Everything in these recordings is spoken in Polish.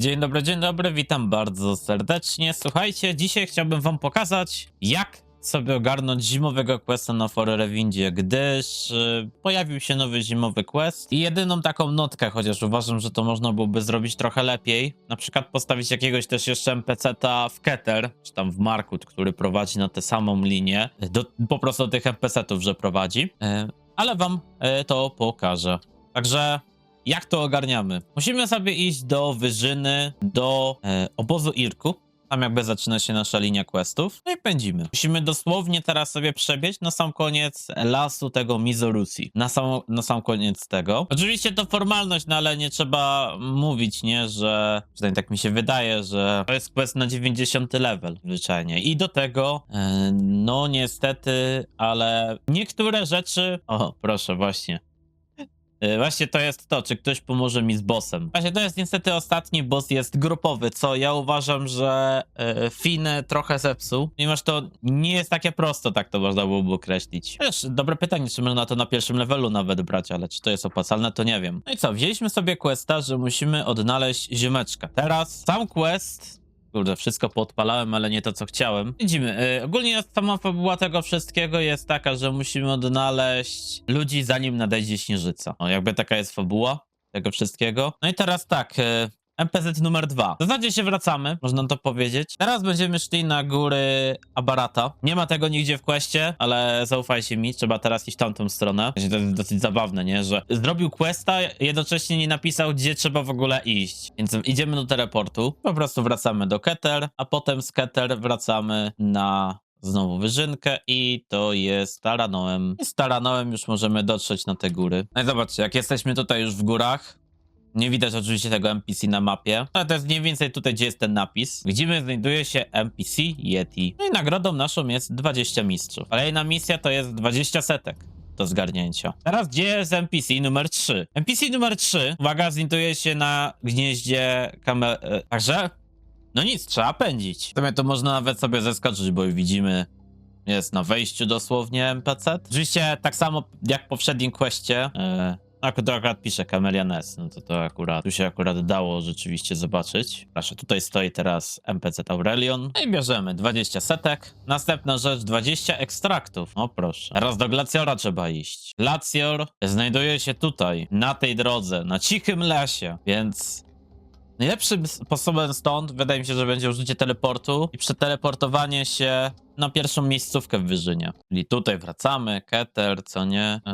Dzień dobry, dzień dobry, witam bardzo serdecznie. Słuchajcie, dzisiaj chciałbym wam pokazać, jak sobie ogarnąć zimowego questa na Forerewindzie, gdyż y, pojawił się nowy zimowy quest i jedyną taką notkę, chociaż uważam, że to można byłoby zrobić trochę lepiej, na przykład postawić jakiegoś też jeszcze NPC-ta w Keter, czy tam w Markut, który prowadzi na tę samą linię, do, po prostu do tych NPC-ów, że prowadzi, y, ale wam y, to pokażę. Także jak to ogarniamy? Musimy sobie iść do Wyżyny, do e, obozu Irku. Tam jakby zaczyna się nasza linia questów. No i pędzimy. Musimy dosłownie teraz sobie przebiec na sam koniec lasu tego Mizorusi. Na sam, na sam koniec tego. Oczywiście to formalność, no ale nie trzeba mówić, nie, że... Przynajmniej tak mi się wydaje, że to jest quest na 90 level zwyczajnie. I do tego, e, no niestety, ale niektóre rzeczy... O, proszę, właśnie. Y, Właśnie to jest to, czy ktoś pomoże mi z bossem. Właśnie to jest niestety ostatni boss, jest grupowy, co ja uważam, że y, Finę trochę zepsuł, ponieważ to nie jest takie prosto, tak to można byłoby określić. Wiesz, dobre pytanie, czy można to na pierwszym levelu nawet brać, ale czy to jest opłacalne, to nie wiem. No i co, wzięliśmy sobie questa, że musimy odnaleźć ziomeczka. Teraz sam quest Kurde, wszystko podpalałem, ale nie to, co chciałem. Widzimy, y, ogólnie sama fabuła tego wszystkiego jest taka, że musimy odnaleźć ludzi, zanim nadejdzie śnieżyca. O, jakby taka jest fabuła tego wszystkiego. No i teraz tak, y, MPZ numer dwa. W zasadzie się wracamy, można to powiedzieć. Teraz będziemy szli na góry Abarata. Nie ma tego nigdzie w questie, ale zaufajcie mi, trzeba teraz iść tamtą stronę. To jest dosyć zabawne, nie? Że zrobił questa, jednocześnie nie napisał, gdzie trzeba w ogóle iść. Więc idziemy do teleportu, po prostu wracamy do Keter, a potem z Keter wracamy na znowu wyżynkę i to jest Taranoem. I z Taranoem już możemy dotrzeć na te góry. No i zobaczcie, jak jesteśmy tutaj już w górach, nie widać oczywiście tego NPC na mapie, ale to jest mniej więcej tutaj, gdzie jest ten napis. Widzimy, znajduje się NPC Yeti. No i nagrodą naszą jest 20 mistrzów. Kolejna misja to jest 20 setek do zgarnięcia. Teraz gdzie jest NPC numer 3? NPC numer 3, uwaga, znajduje się na gnieździe kamer... e, Także... No nic, trzeba pędzić. W sumie to można nawet sobie zeskoczyć, bo widzimy jest na wejściu dosłownie NPC. Oczywiście tak samo jak w poprzednim questie, e, tak, to akurat pisze Camelian S, no to to akurat, tu się akurat dało rzeczywiście zobaczyć. Proszę, tutaj stoi teraz NPC Aurelion. No i bierzemy 20 setek. Następna rzecz, 20 ekstraktów. O proszę. Teraz do Glaciora trzeba iść. Glacior znajduje się tutaj, na tej drodze, na cichym lesie, więc Najlepszym sposobem stąd wydaje mi się, że będzie użycie teleportu i przeteleportowanie się na pierwszą miejscówkę w Wyżynie. Czyli tutaj wracamy, Keter, co nie. Yy,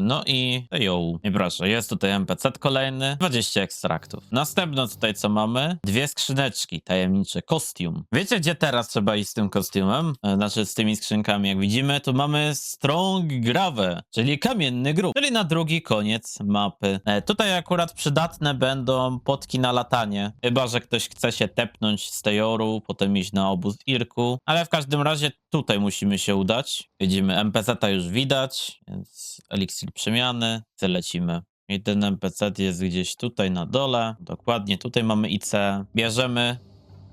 no i jo. I proszę, jest tutaj NPC kolejny, 20 ekstraktów. Następne tutaj co mamy? Dwie skrzyneczki, tajemnicze, kostium. Wiecie gdzie teraz trzeba iść z tym kostiumem? Yy, znaczy z tymi skrzynkami, jak widzimy, tu mamy Strong Grave, czyli kamienny grób, czyli na drugi koniec mapy. E, tutaj akurat przydatne będą potki na latanie, chyba że ktoś chce się tepnąć z Tejoru, potem iść na obóz Irku, ale w każdym razie tutaj musimy się udać. Widzimy NPC-ta już widać, więc eliksir przemiany, lecimy. I ten NPC jest gdzieś tutaj na dole, dokładnie tutaj mamy IC. Bierzemy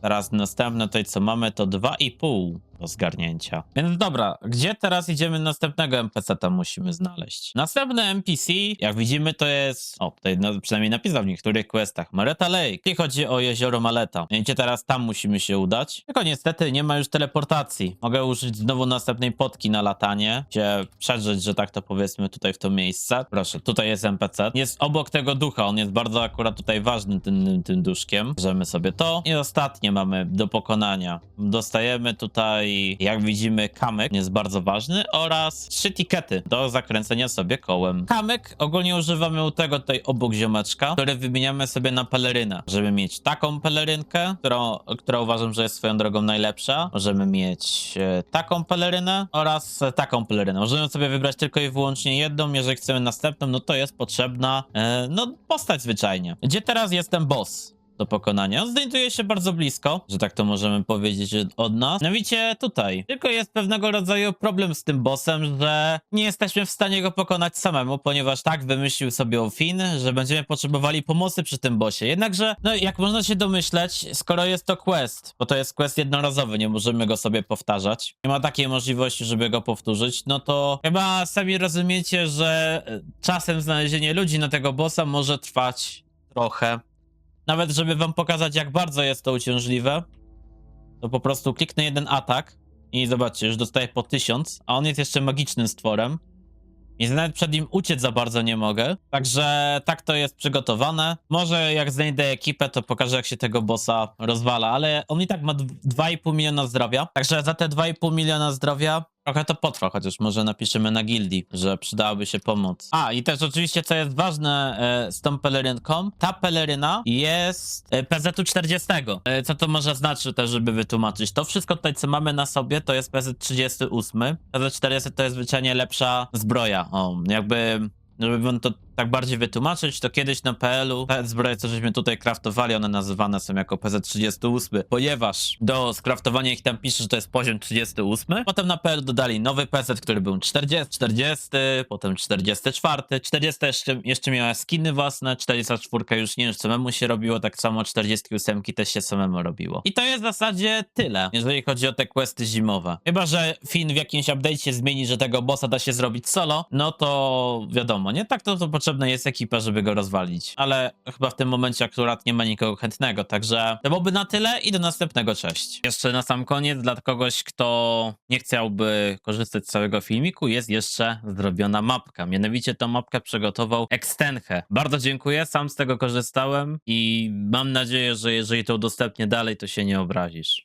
Teraz następne tutaj co mamy to 2,5 do zgarnięcia. Więc dobra, gdzie teraz idziemy następnego NPC tam musimy znaleźć? Następny NPC, jak widzimy to jest, o tutaj no, przynajmniej napisał w niektórych questach, Mareta Lake. Jeśli chodzi o jezioro Maleta. Więc teraz tam musimy się udać. Tylko niestety nie ma już teleportacji. Mogę użyć znowu następnej potki na latanie, gdzie przedrzeć, że tak to powiedzmy tutaj w to miejsce. Proszę, tutaj jest NPC. Jest obok tego ducha, on jest bardzo akurat tutaj ważny tym, tym duszkiem. Bierzemy sobie to. I ostatnie mamy do pokonania. Dostajemy tutaj, jak widzimy, kamyk, jest bardzo ważny, oraz trzy tikety do zakręcenia sobie kołem. Kamyk ogólnie używamy tego tutaj obok ziomeczka, który wymieniamy sobie na pelerynę, żeby mieć taką pelerynkę, którą, która uważam, że jest swoją drogą najlepsza. Możemy mieć e, taką pelerynę oraz taką pelerynę. Możemy sobie wybrać tylko i wyłącznie jedną, jeżeli chcemy następną, no to jest potrzebna, e, no, postać zwyczajnie. Gdzie teraz jest ten boss? Do pokonania. On znajduje się bardzo blisko, że tak to możemy powiedzieć od nas. Mianowicie tutaj. Tylko jest pewnego rodzaju problem z tym bossem, że nie jesteśmy w stanie go pokonać samemu, ponieważ tak wymyślił sobie Finn, że będziemy potrzebowali pomocy przy tym bossie. Jednakże, no jak można się domyśleć, skoro jest to quest, bo to jest quest jednorazowy, nie możemy go sobie powtarzać, nie ma takiej możliwości, żeby go powtórzyć, no to chyba sami rozumiecie, że czasem znalezienie ludzi na tego bossa może trwać trochę nawet żeby wam pokazać, jak bardzo jest to uciążliwe, to po prostu kliknę jeden atak i zobaczcie, już dostaję po 1000, a on jest jeszcze magicznym stworem. Więc nawet przed nim uciec za bardzo nie mogę. Także tak to jest przygotowane. Może jak znajdę ekipę, to pokażę, jak się tego bossa rozwala, ale on i tak ma dw- 2,5 miliona zdrowia. Także za te 2,5 miliona zdrowia trochę to potrwa, chociaż może napiszemy na gildii, że przydałaby się pomoc. A i też oczywiście, co jest ważne e, z tą pelerynką, ta peleryna jest e, PZ-u 40. E, co to może znaczy też, żeby wytłumaczyć? To wszystko tutaj, co mamy na sobie, to jest PZ 38. PZ 40 to jest zwyczajnie lepsza zbroja. O, jakby żeby to tak bardziej wytłumaczyć, to kiedyś na PL-u te zbroje, co żeśmy tutaj kraftowali, one nazywane są jako PZ38, ponieważ do skraftowania ich tam pisze, że to jest poziom 38. Potem na PL dodali nowy PZ, który był 40, 40, potem 44, 40 jeszcze, jeszcze miała skiny własne, 44 już nie wiem, samemu się robiło, tak samo 48 też się samemu robiło. I to jest w zasadzie tyle, jeżeli chodzi o te questy zimowe. Chyba, że Finn w jakimś update'cie zmieni, że tego bossa da się zrobić solo, no to wiadomo, nie? Tak to, to potrzebna jest ekipa, żeby go rozwalić. Ale chyba w tym momencie akurat nie ma nikogo chętnego, także to byłoby na tyle i do następnego, cześć. Jeszcze na sam koniec, dla kogoś, kto nie chciałby korzystać z całego filmiku, jest jeszcze zrobiona mapka. Mianowicie tą mapkę przygotował Extenche. Bardzo dziękuję, sam z tego korzystałem i mam nadzieję, że jeżeli to udostępnię dalej, to się nie obrazisz.